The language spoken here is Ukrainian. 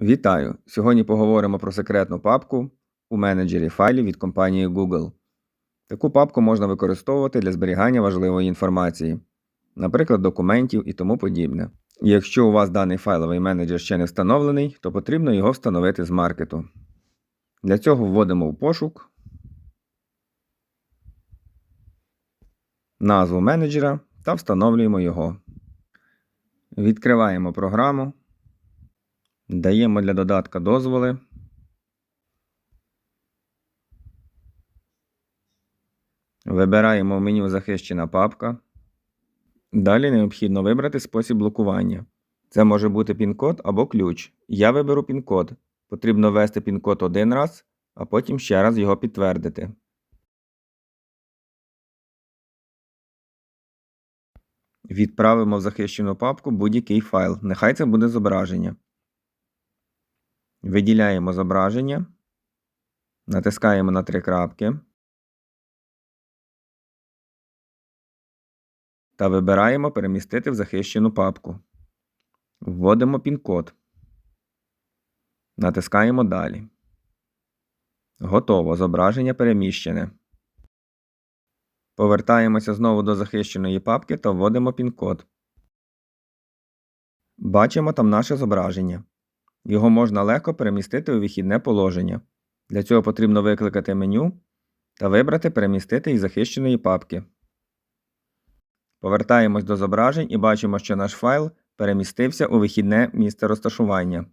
Вітаю! Сьогодні поговоримо про секретну папку у менеджері файлів від компанії Google. Таку папку можна використовувати для зберігання важливої інформації, наприклад, документів і тому подібне. Якщо у вас даний файловий менеджер ще не встановлений, то потрібно його встановити з маркету. Для цього вводимо в пошук назву менеджера та встановлюємо його. Відкриваємо програму. Даємо для додатка дозволи. Вибираємо в меню Захищена папка. Далі необхідно вибрати спосіб блокування. Це може бути пін-код або ключ. Я виберу пін-код. Потрібно ввести пін-код один раз, а потім ще раз його підтвердити. Відправимо в захищену папку будь-який файл. Нехай це буде зображення. Виділяємо зображення, натискаємо на три крапки та вибираємо Перемістити в захищену папку. Вводимо пін-код. Натискаємо Далі. Готово. Зображення переміщене. Повертаємося знову до захищеної папки та вводимо пін-код. Бачимо там наше зображення. Його можна легко перемістити у вихідне положення. Для цього потрібно викликати меню та вибрати Перемістити із захищеної папки. Повертаємось до зображень і бачимо, що наш файл перемістився у вихідне місце розташування.